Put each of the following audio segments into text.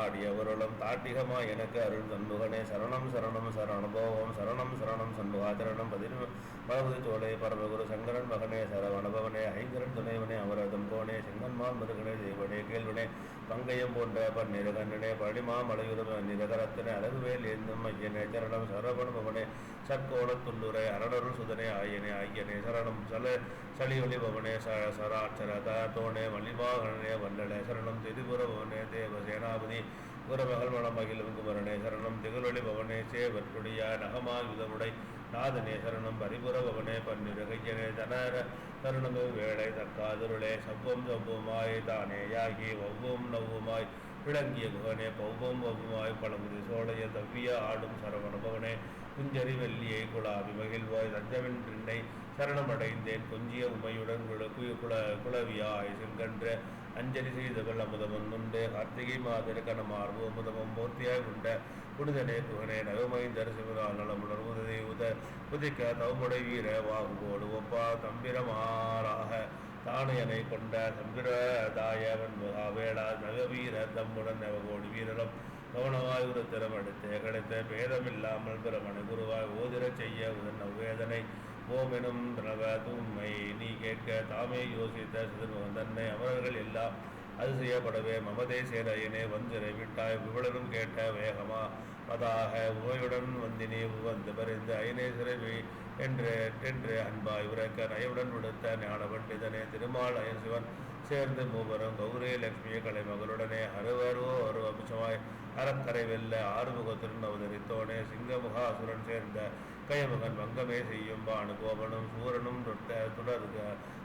நாடியவருளும் தாட்டிகமா எனக்கு அருள் சண்முகனே சரணம் சரணம் சர அனுபவம். சரணம் சரணம் சண்முகாச்சரணம் பதினு பரபதி சோலை பரமகுரு சங்கரன் மகனே சரவணபவனே ஐங்கரன் துணைவனே அவரதம் கோனே செங்கன்மான் முருகனே தேவனே கேள்வனே பங்கயம் போன்ற பன்னிரு கண்ணனே பழிமா மலையுறும் நிரகரத்தினே அழகுவேல் எந்தும் ஐயனே சரணம் சரவணபவனே சற்கோணத்துள்ளுரை அரணருள் சுதனே ஆயனே ஐயனே சரணம் சல சளியொளி பவனே ச சராட்சர தோனே மல்லிவாகனே வல்லனே சரணம் திரிபுர பவனே தேவ சேனாபதி குரமகள் மணம் மகிழும் குமரனே சரணம். திகழொளி பவனே சேவற்புடியா நகமாயுதமுடை நாதனே சரணம் பரிபுர பவனே பன்னிருகையனே தனர தருணமு வேளை தக்காதுருளே. சவ்வும் சவ்வுமாய் தானே யாகி ஒவ்வும் நவ்வுமாய். விளங்கிய குகனே பௌவம் வவ்வுமாய். பழமுதி சோழைய தவ்விய ஆடும் சரவண பவனே. குஞ்சரி வெள்ளியை குலாபி மகிழ்வாய். தஞ்சவன் பின்னை சரணமடைந்தேன். கொஞ்சிய உமையுடன் குல குய குல செங்கன்ற அஞ்சலி செய்தவள் அமுதமும் உண்டு. கார்த்திகை மாதிரி கணமார்பு அமுதமும் போர்த்தியாய் உண்ட. புனிதனே குகனே நகமைந்தர் சிவரால் நலமுடன் உதவி உத உதிக்க தவமுடை வீர வாகுகோடு ஒப்பா தம்பிரமாறாக தானையனை கொண்ட சம்பிரதாயவன் வேளா நகவீர தம்முடன் நவகோடு வீரரும் கவனமாய் ஒரு திறம் கிடைத்த பேதமில்லாமல் பிரமண குருவாய் ஓதிரச் செய்ய உதன் வேதனை ஓமெனும் திரவ தூய்மை நீ கேட்க தாமே யோசித்த சிறுவன் தன்னை அமரர்கள் எல்லாம் அது செய்யப்படவே மமதே சேரையனே வந்திரை விட்டாய் விவளனும் கேட்ட வேகமா அதாக உவையுடன் வந்தினி உவந்து பறிந்து ஐநே சிறவி என்று என்று அன்பாய் இவரக்க நயவுடன் விடுத்த ஞான பண்டிதனே திருமாலயன் சிவன் சேர்ந்து மூவரும் கௌரி லட்சுமி கலைமகளுடனே அருவரோ ஒரு அம்சமாய் அறக்கரை வெல்ல ஆறுமுகத்துடன் அவதரித்தோனே சேர்ந்த கயமகன் வங்கமே செய்யும் பானு கோபனும் சூரனும் தொட்ட தொடர்க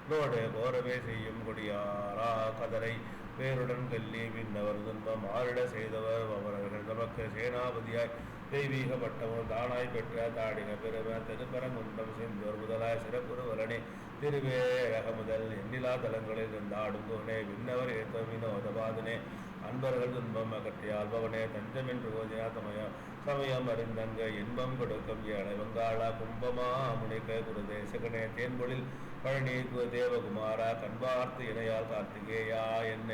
நோடு கோரமே செய்யும் கொடியாரா கதரை பேருடன் கல்லி விண்ணவர் துன்பம் ஆரிட செய்தவர் அவர்கள் நமக்கு சேனாபதியாய் தெய்வீகப்பட்டவர் தானாய் பெற்ற தாடிக பெரும திருப்பரங்குன்றம் செஞ்சோர் முதலாய் சிறப்புருவலனே திருவேரக முதல் எண்ணிலா தலங்களில் இருந்தாடும் கோனே விண்ணவர் ஏத்த வினோதபாதனே அன்பர்கள் துன்பம் அகற்றி ஆள்பவனே தஞ்சமென்று ஓதினா சமயம் சமயம் அறிந்தங்க இன்பம் கொடுக்கும் ஏழை வங்காளா கும்பமா முனைக்க குருதேசகனே தேன்பொழில் பழனி தேவகுமாரா கண்பார்த்து இணையால் கார்த்திகேயா என்ன.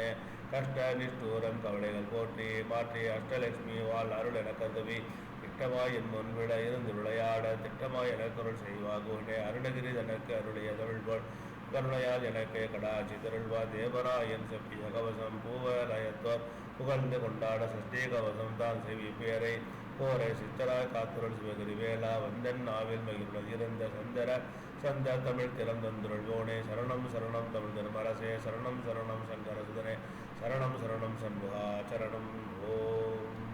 கஷ்ட நிஷ்டூரம் கவலைகள் போற்றி மாற்றி அஷ்டலட்சுமி வாழ் அருள் என கருவி திட்டமாய் என் முன்விட இருந்து விளையாட திட்டமாய் எனக்கருள் செய்வாகுனே. அருணகிரி தனக்கு அருளிய தமிழ்போல் கருணையால் எனக்கு கடாச்சி திருள்வா தேவராயன் செப்பிய கவசம் பூவலயத்தோர் புகழ்ந்து கொண்டாட சஷ்டி கவசம் தான் செவி பேரை போரை சித்தராய் காத்துருள் சிவகிரி வேளா வந்தன் நாவில் மகிழ்வுடன் இருந்த சந்தர சந்த தமிழ் திறந்தந்துருள்வோனே சரணம் சரணம் தமிழ் திருமரசே. சரணம் சரணம் சங்கரசுதனே. சரணம் சரணம் சண்முகா சரணம் ஓம்.